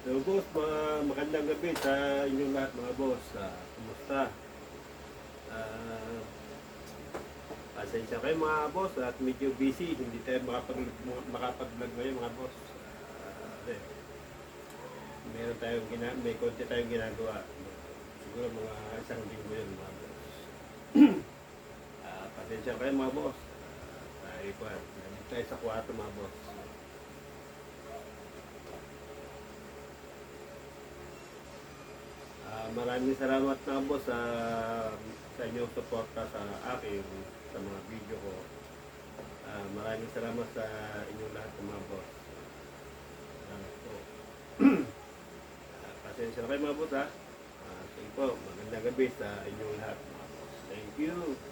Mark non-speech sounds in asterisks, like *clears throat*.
So boss, mga magandang gabi sa inyong lahat mga boss. Ah, kumusta? Ah, pasensya kayo mga boss at medyo busy. Hindi tayo makapag, makapag-vlog ngayon mga boss. Ah, kasi meron tayong gina, may konti tayong ginagawa. Siguro mga isang linggo yun mga boss. *clears throat* Ah, pasensya kayo mga boss. Ah, tayo pa. Nandito tayo sa kwarto mga boss. Maraming salamat na boss sa sa inyong suporta sa akin sa mga video ko. Ah, maraming salamat sa inyong lahat mga boss. Salamat *clears throat* po. Ah, pasensya na kayo mga boss ha. Ah, sige po, magandang gabi sa inyong lahat mga boss. Thank you.